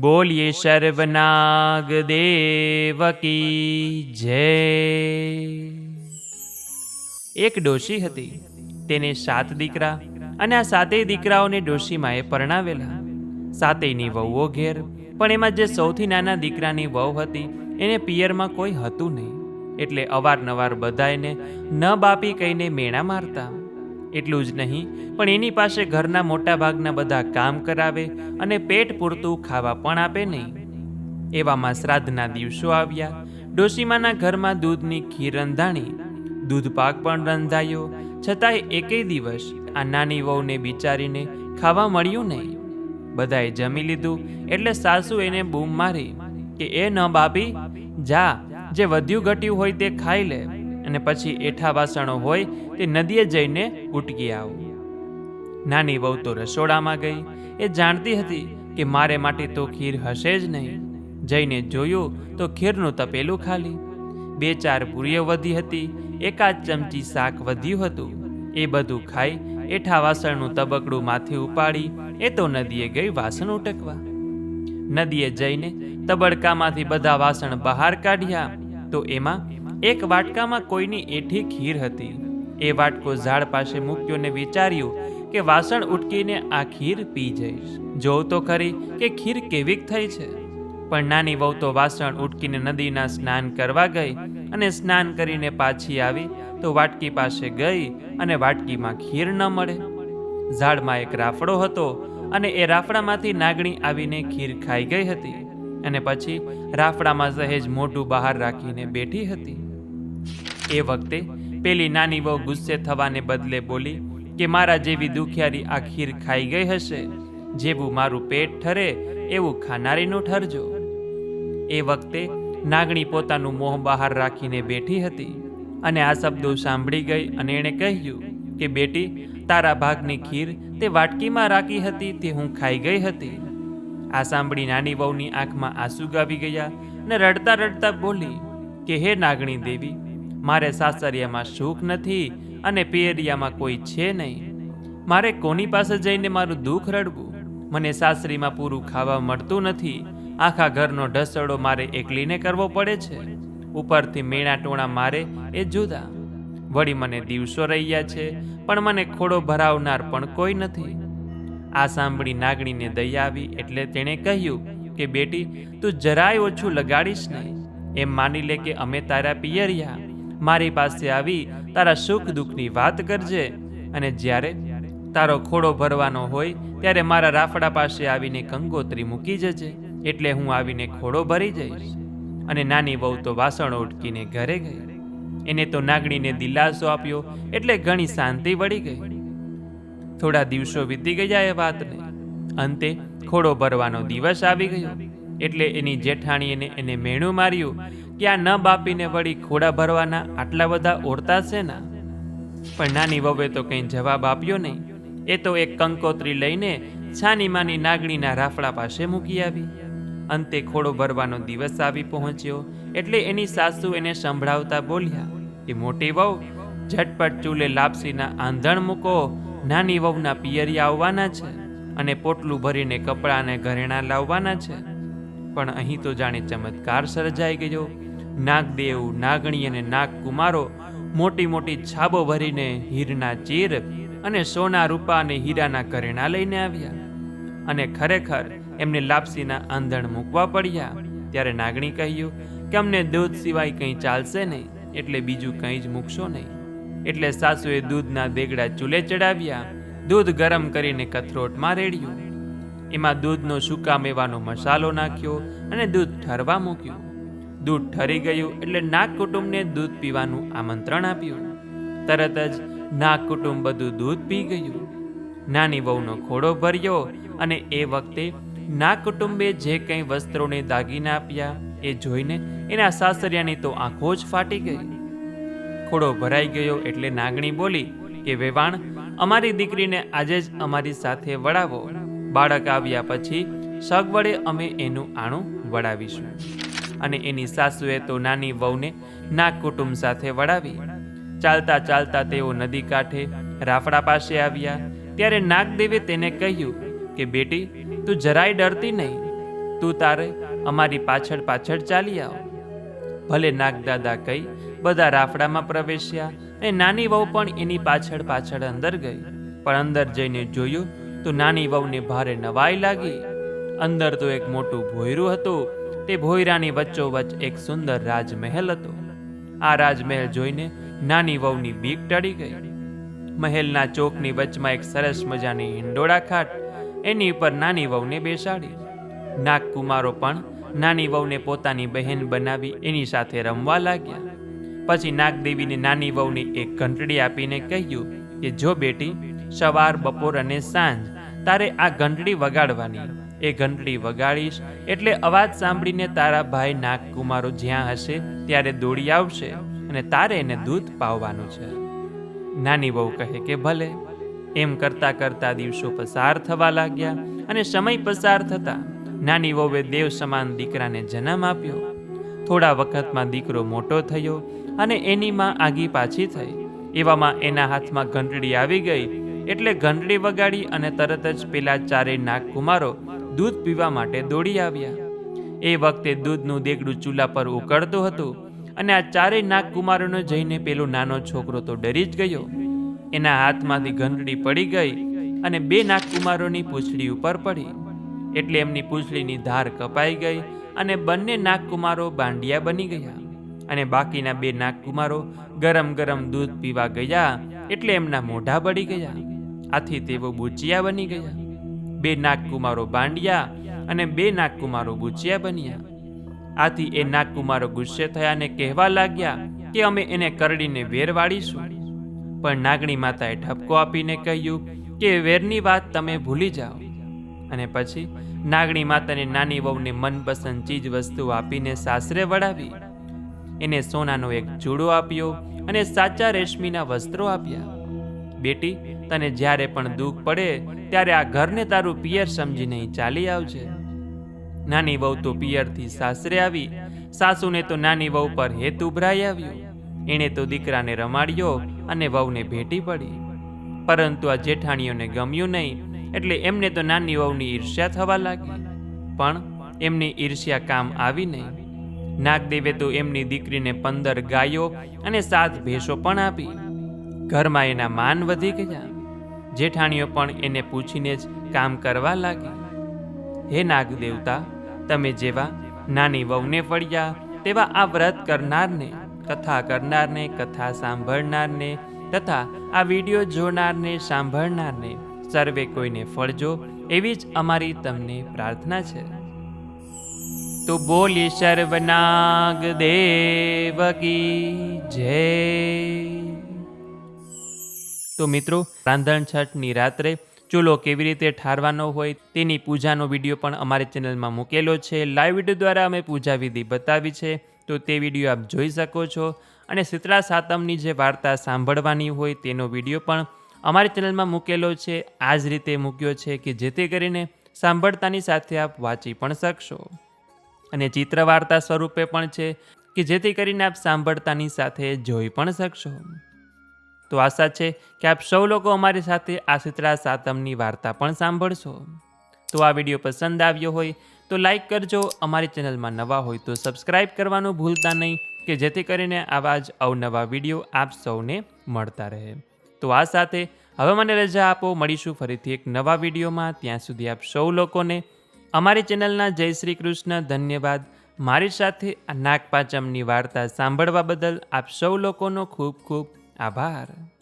બોલીએ શર્વનાગ દેવ કી જય. એક ડોશી હતી. તેને સાત દીકરા અને આ સાતેય દીકરાઓને ડોશીમાએ પરણાવેલા. સાતેયની વહુઓ ઘેર, પણ એમાં જે સૌથી નાના દીકરાની વહુ હતી, એને પિયરમાં કોઈ હતું નહીં. એટલે અવારનવાર બધાઈને ન બાપી કહીને મેણા મારતા. એટલું જ નહીં, પણ એની પાસે ઘરના મોટા ભાગના બધા કામ કરાવે અને પેટ પૂરતું ખાવા પણ આપે નહીં. એવામાં શ્રાદ્ધના દિવસો આવ્યા. ડોશીમાના ઘરમાં દૂધની ખીર રંધાણી, દૂધ પાક પણ રંધાયો. છતાંય એકેય દિવસ આ નાની વહુને બિચારીને ખાવા મળ્યું નહીં. બધાએ જમી લીધું, એટલે સાસુ એને બૂમ મારી કે, એ ન બાપી, જા, જે વધ્યું ઘટ્યું હોય તે ખાઈ લે. અને પછી એઠા વાસણો હોય તે નદીએ જઈને ઉટકી આવું. નાની વહુ તો રસોડામાં ગઈ. એ જાણતી હતી કે મારે માટે તો ખીર હશે જ નહીં. જઈને જોયું તો ખીરનું તપેલું ખાલી. બે ચાર પૂરીઓ વધી હતી. એકાદ ચમચી શાક વધ્યું હતું. એ બધું ખાઈ એઠા વાસણનું તબકડું માથે ઉપાડી એ તો નદીએ ગઈ વાસણ ઉટકવા. નદીએ જઈને તબડકામાંથી બધા વાસણ બહાર કાઢ્યા તો એમાં એક વાટકામાં કોઈની એઠી ખીર હતી. એ વાટકો ઝાડ પાસે મૂક્યો ને વિચાર્યું કે વાસણ ઉટકીને આ ખીર પી જઈશ. જોઉં તો ખરી કે ખીર કેવીક થઈ છે. પણ નાની વહુ તો વાસણ ઉટકીને નદીના સ્નાન કરવા ગઈ અને સ્નાન કરીને પાછી આવી તો વાટકી પાસે ગઈ અને વાટકીમાં ખીર ન મળે. ઝાડમાં એક રાફડો હતો અને એ રાફડામાંથી નાગણી આવીને ખીર ખાઈ ગઈ હતી અને પછી રાફડામાં સહેજ મોઢું બહાર રાખીને બેઠી હતી. એ વખતે પેલી નાની વહુ ગુસ્સે થવાને બદલે બોલી કે મારા જેવી દુખિયારી આ ખીર ખાઈ ગઈ હશે, જેવું મારું પેટ ઠરે એવું ખાનારીનું ઠરજો. એ વખતે નાગણી પોતાનું મોહ બહાર રાખીને બેઠી હતી અને આ શબ્દો સાંભળી ગઈ અને એણે કહ્યું કે, બેટી, તારા ભાગની ખીર તે વાટકીમાં રાખી હતી, તે હું ખાઈ ગઈ હતી. આ સાંભળી નાની વહુની આંખમાં આંસુ ગાવી ગયા ને રડતા રડતા બોલી કે, હે નાગણી દેવી મારે સાસરિયામાં સુખ નથી અને પિયરિયામાં કોઈ છે નહીં. મારે કોની પાસે જઈને મારું દુઃખ રડવું? મને સાસરીમાં પૂરું ખાવા મળતું નથી. આખા ઘરનો ઢસડો મારે એકલીને કરવો પડે છે. ઉપરથી મેણા ટોણા મારે એ જુદા. વળી મને દિવસો રહ્યા છે, પણ મને ખોડો ભરાવનાર પણ કોઈ નથી. આ સાંભળી નાગણીને દયા આવી એટલે તેણે કહ્યું કે, બેટી, તું જરાય ઓછું લગાડીશ નહીં. એમ માની લે કે અમે તારા પિયરિયા. મારી પાસે આવી તારા સુખ દુઃખની વાત કરજે. અને જ્યારે તારો ખોડો ભરવાનો હોય, ત્યારે મારા રાફડા પાસે આવીને કંગોત્રી મૂકી જજે. એટલે હું આવીને ખોડો ભરી જઈશ. અને નાની વહુ તો વાસણો ઉટકીને ઘરે ગઈ. એને તો નાગણીને દિલાસો આપ્યો, એટલે ઘણી શાંતિ વળી ગઈ. થોડા દિવસો વીતી ગયા એ વાતને. અંતે ખોડો ભરવાનો દિવસ આવી ગયો. એટલે એની જેઠાણીએ એને મેણું માર્યું. કે આ ન બાપીને વળી ખોડા ભરવાના આટલા બધા ઓરતા છે ના? પણ નાની વવે તો કંઈ જવાબ આપ્યો નહીં. એ તો એક કંકોત્રી લઈને છાની માની નાગણીના રાફડા પાસે મૂકી આવી. અંતે ખોડો ભરવાનો દિવસ આવી પહોંચ્યો, એટલે એની સાસુ એને સંભળાવતા બોલ્યા કે મોટી વહુ, ઝટપટ ચૂલે લાપસીના આંધણ મૂકો, નાની વહુના પિયરિયા આવવાના છે અને પોટલું ભરીને કપડાં અને ઘરેણાં લાવવાના છે. પણ અહીં તો જાણે ચમત્કાર સર્જાઈ ગયો. નાગદેવ, નાગણી અને નાગકુમારો મોટી મોટી છાબો ભરીને હીરના ચીર અને સોના રૂપા અને હીરાના કરેણા લઈને આવ્યા અને ખરેખર એમને લાપસીના આંધણ મૂકવા પડ્યા. ત્યારે નાગણી કહ્યું કે અમને દૂધ સિવાય કંઈ ચાલશે નહીં, એટલે બીજું કંઈ જ મૂકશો નહીં. એટલે સાસુએ દૂધના દેગડા ચૂલે ચડાવ્યા, દૂધ ગરમ કરીને કથરોટમાં રેડ્યું. એમાં દૂધનો સૂકા મેવાનો મસાલો નાખ્યો અને દૂધ ઠરવા મૂક્યું. દૂધ ઠરી ગયું એટલે નાગ કુટુંબને દૂધ પીવાનું આમંત્રણ આપ્યું. તરત જ નાગ કુટુંબ બધું દૂધ પી ગયું. નાની વહુનો ખોડો ભર્યો અને એ વખતે નાગ કુટુંબે જે કંઈ વસ્ત્રોને દાગીના આપ્યા એ જોઈને એના સાસરિયાની તો આંખો જ ફાટી ગઈ. ખોડો ભરાઈ ગયો એટલે નાગણી બોલી કે, વેવાણ, અમારી દીકરીને આજે જ અમારી સાથે વડાવો બાળક આવ્યા પછી સગવડે અમે એનું આણું વડાવીશું અને એની સાસુએ તો નાની વહુને નાગ કુટુંબ સાથે વળાવી. ચાલતા ચાલતા તેઓ નદી કાંઠે રાફડા પાસે આવ્યા. ત્યારે નાગદેવે તેને કહ્યું કે, બેટી, તું જરાય ડરતી નહીં. તું તારે અમારી પાછળ પાછળ ચાલી આવ. ભલે નાગદાદા કહી બધા રાફડામાં પ્રવેશ્યા અને નાની વહુ પણ એની પાછળ પાછળ અંદર ગઈ. પણ અંદર જઈને જોયું તો નાની વહુને ભારે નવાઈ લાગી. અંદર તો એક મોટું ભોયરું હતું. તે ભોયરાની વચ્ચોવચ્ચ એક સુંદર રાજમહેલ હતો. આ રાજમહેલ જોઈને નાની વહુની બીક ટળી ગઈ. મહેલના ચોકની વચમાં એક સરસ મજાની હિંડોળા ખાટ એની ઉપર નાની વહુને બેસાડી. નાગકુમારો પણ નાની વહુને પોતાની બહેન બનાવી એની સાથે રમવા લાગ્યા. પછી નાગદેવીને નાની વહુને એક ઘંટડી આપીને કહ્યું કે, જો બેટી, સવાર, બપોર અને સાંજ તારે આ ઘંટડી વગાડવાની એ ઘંટડી વગાડીશ એટલે અવાજ સાંભળીને તારા ભાઈ નાગકુમારો જ્યાં હશે ત્યારે દોડી આવશે અને તારે એને દૂધ પાવવાનું છે. નાની બહુ કહે કે ભલે. એમ કરતા કરતા દિવસો પસાર થવા લાગ્યા અને સમય પસાર થતા નાની વહુએ દેવ સમાન દીકરાને જન્મ આપ્યો. થોડા વખતમાં દીકરો મોટો થયો અને એની માં આગી પાછી થઈ. એવામાં એના હાથમાં ઘંટડી આવી ગઈ એટલે ઘંટડી વગાડી અને તરત જ પેલા ચારેય નાગકુમારો દૂધ પીવા માટે દોડી આવ્યા. એ વખતે દૂધનું દેગડું ચૂલા પર ઉકળતું હતું અને આ ચારેય નાગકુમારોને જઈને પેલો નાનો છોકરો તો ડરી જ ગયો. એના હાથમાંથી ઘંટડી પડી ગઈ અને બે નાગકુમારોની પૂંછડી ઉપર પડી. એટલે એમની પૂંછડીની ધાર કપાઈ ગઈ અને બંને નાગકુમારો બાંડિયા બની ગયા અને બાકીના બે નાગકુમારો ગરમ ગરમ દૂધ પીવા ગયા એટલે એમના મોઢા બળી ગયા. આથી તેઓ બુચિયા બની ગયા. બે નાગકુમારો બાંડિયા અને બે નાગકુમારો ગુચિયા બન્યા. આથી એ નાગકુમારો ગુસ્સે થયા અને કહેવા લાગ્યા કે અમે એને કરડીને વેર વાળીશું. પણ નાગણી માતાએ ઠપકો આપીને કહ્યું કે વેરની વાત તમે ભૂલી જાઓ. અને પછી નાગણી માતાને નાની વહુને મનપસંદ ચીજ વસ્તુ આપીને સાસરે વળાવી. એને સોનાનો એક ચૂડો આપ્યો અને સાચા રેશમીના વસ્ત્રો આપ્યા. બેટી, તને જ્યારે પણ દુઃખ પડે, ત્યારે આ ઘરને તારું પિયર સમજીને ચાલી આવજે. નાની વહુ તો પિયરથી સાસરે આવી, સાસુને તો નાની વહુ પર હેત ઉભરાઈ આવ્યું. એણે તો દીકરાને રમાડ્યો અને વહુને ભેટી પડી. પરંતુ આ જેઠાણીઓને ગમ્યું નહીં, એટલે એમને તો નાની વહુની ઈર્ષ્યા થવા લાગી. પણ એમની ઈર્ષ્યા કામ આવી નહીં. નાગદેવે તો એમની દીકરીને પંદર ગાયો અને સાત ભેંસો પણ આપી. ઘરમાં એના માન વધી ગયા. જેઠાણીઓ પણ એને પૂછીને જ કામ કરવા લાગી. હે નાગ દેવતા તમે જેવા નાની વહુને ફળ્યા, તેવા આ વ્રત કરનારને, કથા કરનારને, કથા સાંભળનારને, તથા આ વીડિયો જોનારને, સાંભળનારને સર્વે કોઈને ફળજો, એવી જ અમારી તમને પ્રાર્થના છે. તો બોલી સર્વનાગ દેવકી જય. તો મિત્રો, રાંધણ છઠની રાત્રે ચૂલો કેવી રીતે ઠારવાનો હોય તેની પૂજાનો વીડિયો પણ અમારી ચેનલમાં મૂકેલો છે. લાઈવ વીડિયો દ્વારા અમે પૂજા વિધિ બતાવી છે. તો તે વીડિયો આપ જોઈ શકો છો. અને શીતળા સાતમની જે વાર્તા સાંભળવાની હોય તેનો વીડિયો પણ અમારી ચેનલમાં મૂકેલો છે. આ જ રીતે મૂક્યો છે કે જેથી કરીને સાંભળતાની સાથે આપ વાંચી પણ શકશો. અને ચિત્ર વાર્તા સ્વરૂપે પણ છે કે જેથી કરીને આપ સાંભળતાની સાથે જોઈ પણ શકશો. તો આશા છે કે આપ સૌ લોકો અમારી સાથે આ શીતળા સાતમની વાર્તા પણ સાંભળશો. તો આ વીડિયો પસંદ આવ્યો હોય તો લાઈક કરજો, અમારી ચેનલમાં નવા હોય તો સબસ્ક્રાઈબ કરવાનું ભૂલતા નહીં, કે જેથી કરીને આવા જ અવનવા વીડિયો આપ સૌને મળતા રહે. તો આ સાથે હવે મને રજા આપો, મળીશું ફરીથી એક નવા વિડીયોમાં. ત્યાં સુધી આપ સૌ લોકોને અમારી ચેનલના જય શ્રી કૃષ્ણ ધન્યવાદ. મારી સાથે આ નાગપાચમની વાર્તા સાંભળવા બદલ આપ સૌ લોકોનો ખૂબ ખૂબ Abar